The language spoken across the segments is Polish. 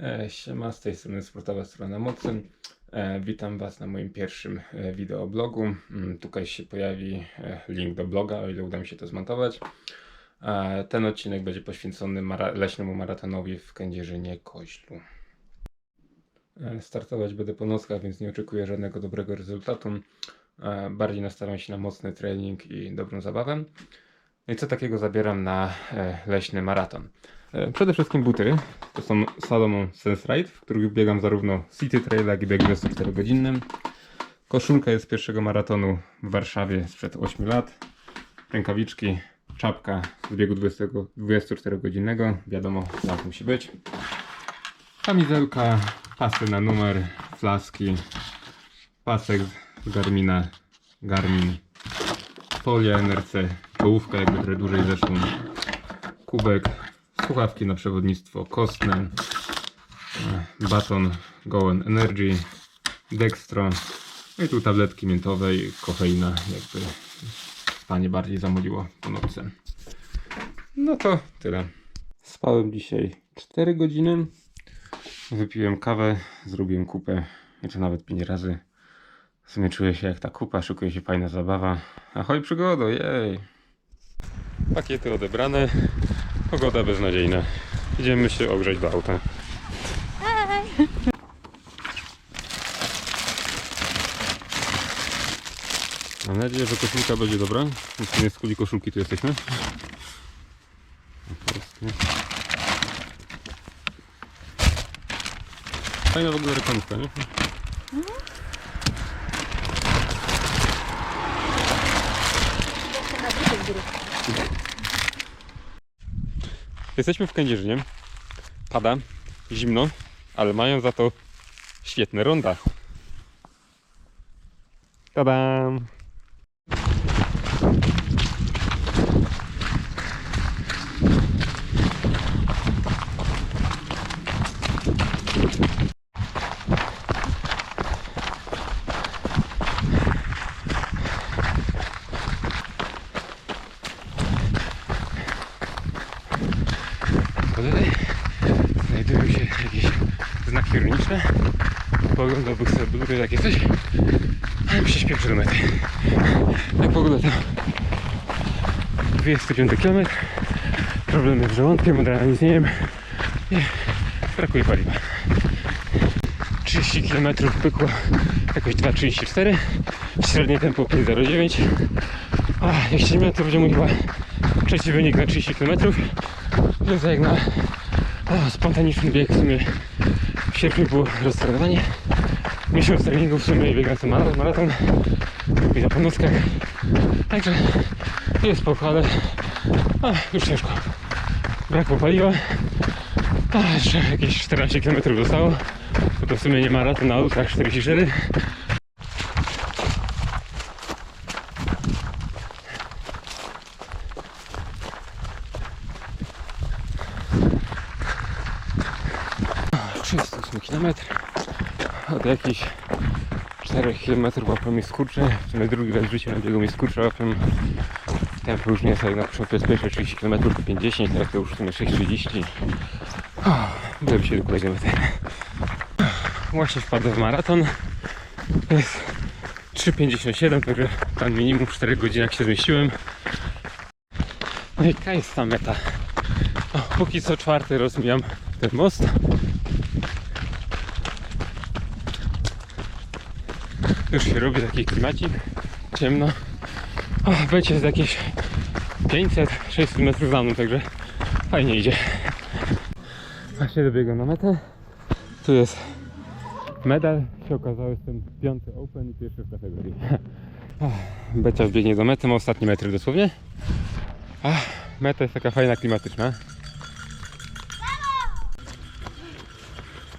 E, Siema, z tej strony Sportowa Strona Mocy. E, Witam Was na moim pierwszym e, wideoblogu. Mm, Tutaj się pojawi link do bloga, o ile uda mi się to zmontować. Ten odcinek będzie poświęcony mara- leśnemu maratonowi w Kędzierzynie Koźlu. Startować będę po nockach, więc nie oczekuję żadnego dobrego rezultatu. Bardziej nastawiam się na mocny trening i dobrą zabawę. No i co takiego zabieram na e, leśny maraton? E, Przede wszystkim buty. To są Salomon Sense w których biegam zarówno City Trail, jak i bieg 24 godzinnym. Koszulka jest z pierwszego maratonu w Warszawie sprzed 8 lat. Rękawiczki, czapka z biegu 20, 24 godzinnego. Wiadomo, tak musi być. Kamizelka, pasy na numer, flaski, pasek z Garmina, Garmin, folia NRC, czołówka jakby trochę dłużej zeszło, kubek, słuchawki na przewodnictwo kostne, e, baton Goen Energy, Dextro, no i tu tabletki miętowe i kofeina, jakby spanie bardziej zamuliło po nocy. No to tyle. Spałem dzisiaj 4 godziny, wypiłem kawę, zrobiłem kupę, czy nawet 5 razy. W sumie czuję się jak ta kupa, szukuje się fajna zabawa. Ahoj przygodo, jej! Pakiety odebrane, pogoda beznadziejna. Idziemy się ogrzeć do auta. Mam nadzieję, że koszulka będzie dobra. W sumie z kuli koszulki tu jesteśmy. Fajna w ogóle reklamka, nie? Jesteśmy w Kędzierzynie. Pada, zimno, ale mają za to świetne ronda. Tadam! Tutaj znajdują się jakieś znaki ironiczne. Pooglądałbym sobie budury takie coś, ale przyspieszę do mety. Jak pogoda to 25 km, problemy z żołądkiem, od rana nic nie jem brakuje paliwa. 30 km pykło jakoś 2,34, średnie tempo 5,09. A jak się nie to będzie mój chyba trzeci wynik na 30 km. Więc jak na o, spontaniczny bieg w sumie w sierpniu było rozstartowanie. Miesiąc treningu w sumie biegam ten maraton, i na północkach. Także jest spoko, ale a, już ciężko. Brakło paliwa. A, jeszcze jakieś 14 km zostało. Bo to w sumie nie maraton na ultrach 44. A, 38 km. Od jakichś 4 km łapą mi skurcze. W sumie drugi raz w życiu na biegu mi skurcze łapią. Tempo już nie jest jak na początku jest pierwsze 30 km, 50, teraz to już w sumie 6,30. Udało się do kolejnej mety. Właśnie wpadłem w maraton. Jest 3,57, także tam minimum 4 godzin jak się zmieściłem. No i jaka jest ta meta? O, póki co czwarty rozmijam ten most. Już się robi taki klimacik, ciemno. O, będzie jakieś 500-600 metrów za mną, także fajnie idzie. Właśnie dobiegłem na metę. Tu jest medal. Się okazało, jestem piąty open i pierwszy w kategorii. Becia wbiegnie do mety, ma ostatni metr dosłownie. A, meta jest taka fajna, klimatyczna.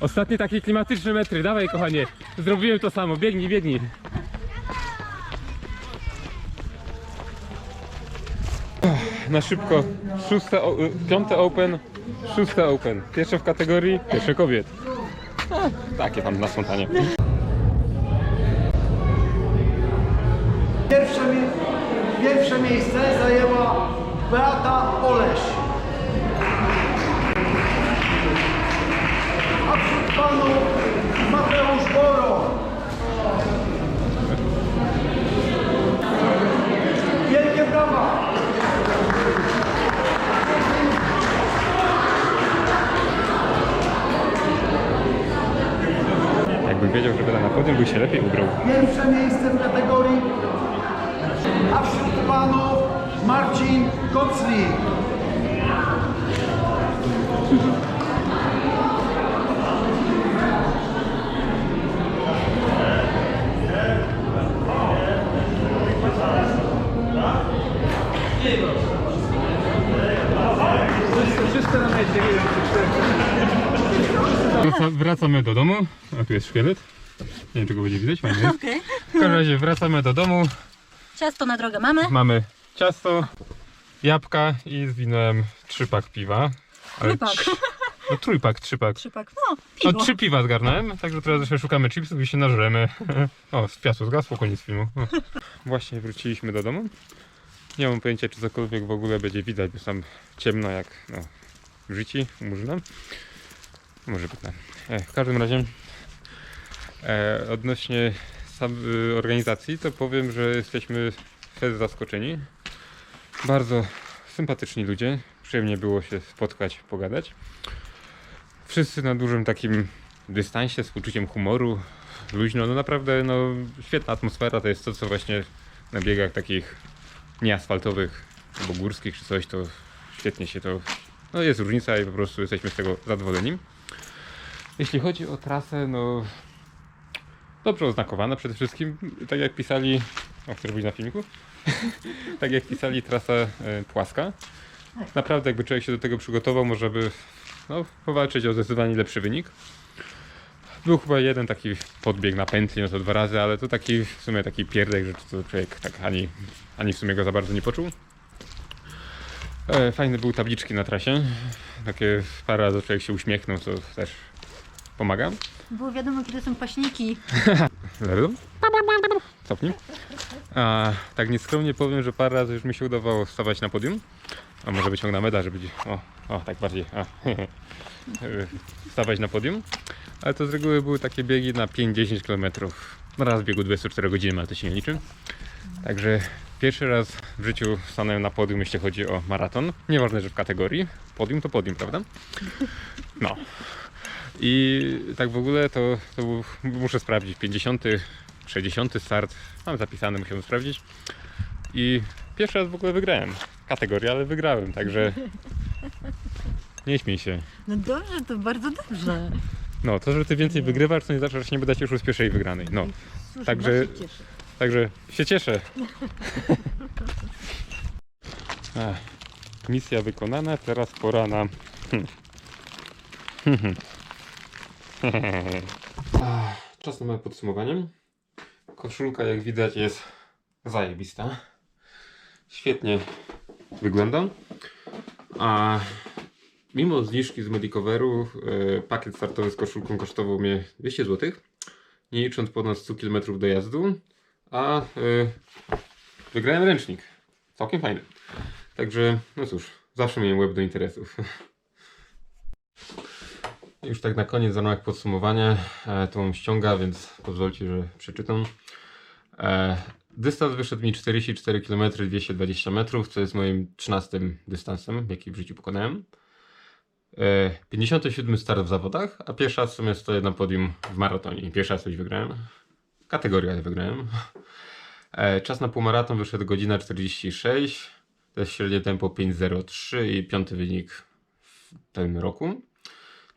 Ostatnie takie klimatyczne metry, dawaj kochanie. Zrobiłem to samo, biegnij, biegnij. Na szybko, szóste, y, piąte open, szóste open. Pierwsze w kategorii, pierwsze kobiet. Takie tam na spontanie. Pierwsze, pierwsze miejsce zajęła Beata a wśród panów Mateusz Boro. Wielkie brawa! Jakbym wiedział, że będę na podium, by się lepiej ubrał. Pierwsze miejsce w kategorii, a wśród Marcin Kocli. Wraca, wracamy do domu. A tu jest szkielet. Nie wiem, czego będzie widać, fajnie jest. Okej. W każdym razie wracamy do domu. Ciasto na drogę mamy. Mamy ciasto, jabłka i zwinąłem trzypak piwa. Ale Trójpak. trz- No trójpak, trzypak. Trzypak. No, No piwo. trzy piwa zgarnąłem, także teraz jeszcze szukamy chipsów i się nażremy. O, światło zgasło, koniec filmu. O. Właśnie wróciliśmy do domu. Nie mam pojęcia, czy cokolwiek w ogóle będzie widać, bo tam ciemno jak no, w życiu Murzyna. Może być tak. E, w każdym razie e, odnośnie y, organizacji, to powiem, że jesteśmy fest zaskoczeni. Bardzo sympatyczni ludzie. Przyjemnie było się spotkać, pogadać. Wszyscy na dużym takim dystansie, z poczuciem humoru, luźno. No naprawdę, no świetna atmosfera to jest to, co właśnie na biegach takich nieasfaltowych albo górskich czy coś, to świetnie się to... No jest różnica i po prostu jesteśmy z tego zadowoleni. Jeśli chodzi o trasę, no dobrze oznakowana przede wszystkim, tak jak pisali, o chcesz być na filmiku? tak jak pisali, trasa e, płaska. Naprawdę jakby człowiek się do tego przygotował, może by no, powalczyć o zdecydowanie lepszy wynik. Był chyba jeden taki podbieg na pętli, no to dwa razy, ale to taki w sumie taki pierdek, że to człowiek tak ani, ani w sumie go za bardzo nie poczuł. E, fajne były tabliczki na trasie. Takie parę razy człowiek się uśmiechnął, co też pomaga. Było wiadomo, kiedy są paśniki. Cofnij. A tak nieskromnie powiem, że parę razy już mi się udawało stawać na podium. A może wyciągnę medal, żeby... O, o tak bardziej. A. stawać na podium. Ale to z reguły były takie biegi na 5-10 km. Raz w biegu 24 godziny, ale to się nie liczy. Także pierwszy raz w życiu stanąłem na podium, jeśli chodzi o maraton. Nieważne, że w kategorii. Podium to podium, prawda? No. I tak w ogóle to, to był, muszę sprawdzić. 50, 60 start. Mam zapisane, musiałem sprawdzić. I pierwszy raz w ogóle wygrałem. Kategorię, ale wygrałem, także nie śmiej się. No dobrze, to bardzo dobrze. No, to, że ty więcej wygrywasz, to nie znaczy, że się nie będę cieszył z pierwszej wygranej. No, Słusznie, Także- się cieszę. także się cieszę. Ech, misja wykonana, teraz pora na... Czas na małe podsumowanie. Koszulka, jak widać, jest zajebista. Świetnie wygląda. A mimo zniżki z Medicoveru, e, pakiet startowy z koszulką kosztował mnie 200 zł. Nie licząc ponad 100 km dojazdu. A e, wygrałem ręcznik. Całkiem fajny. Także, no cóż, zawsze miałem łeb do interesów. Już tak na koniec, w ramach podsumowania, e, mam ściąga, więc pozwólcie, że przeczytam. E, dystans wyszedł mi 44 km 220 metrów, co jest moim 13 dystansem, jaki w życiu pokonałem. E, 57 start w zawodach, a pierwszy raz w sumie stoję na podium w maratonie. Pierwszy raz coś wygrałem. Kategorię ale wygrałem. E, czas na półmaraton wyszedł godzina 46. To jest średnie tempo 5.03 i piąty wynik w tym roku.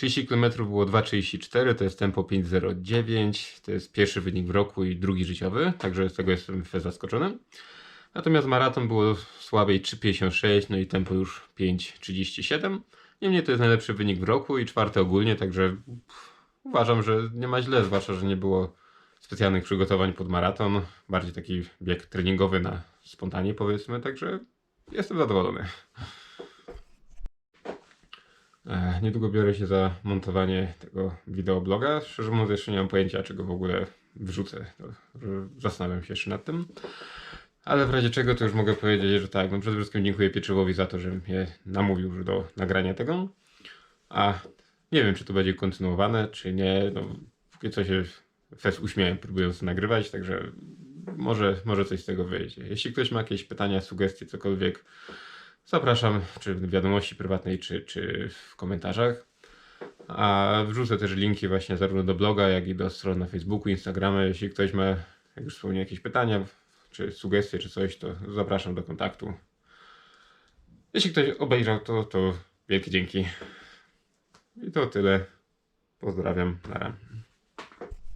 30 km było 2.34, to jest tempo 5.09. To jest pierwszy wynik w roku i drugi życiowy, także z tego jestem zaskoczony. Natomiast maraton było słabiej 3.56, no i tempo już 5.37. Niemniej to jest najlepszy wynik w roku i czwarty ogólnie, także uważam, że nie ma źle, zwłaszcza, że nie było specjalnych przygotowań pod maraton. Bardziej taki bieg treningowy na spontanie powiedzmy, także jestem zadowolony. E, Niedługo biorę się za montowanie tego wideobloga. Szczerze mówiąc, jeszcze nie mam pojęcia, czego w ogóle wrzucę. Zastanawiam się jeszcze nad tym. Ale w razie czego to już mogę powiedzieć, że tak. No przede wszystkim dziękuję Pieczywowi za to, że mnie namówił do nagrania tego. A nie wiem, czy to będzie kontynuowane, czy nie. No, póki co się fest uśmiałem, próbując nagrywać, także może, może coś z tego wyjdzie. Jeśli ktoś ma jakieś pytania, sugestie, cokolwiek, zapraszam, czy w wiadomości prywatnej, czy, czy w komentarzach. A wrzucę też linki właśnie zarówno do bloga, jak i do stron na Facebooku, Instagrama. Jeśli ktoś ma, jak już wspomniałem, jakieś pytania, czy sugestie, czy coś, to zapraszam do kontaktu. Jeśli ktoś obejrzał to, to wielkie dzięki. I to tyle. Pozdrawiam. Na.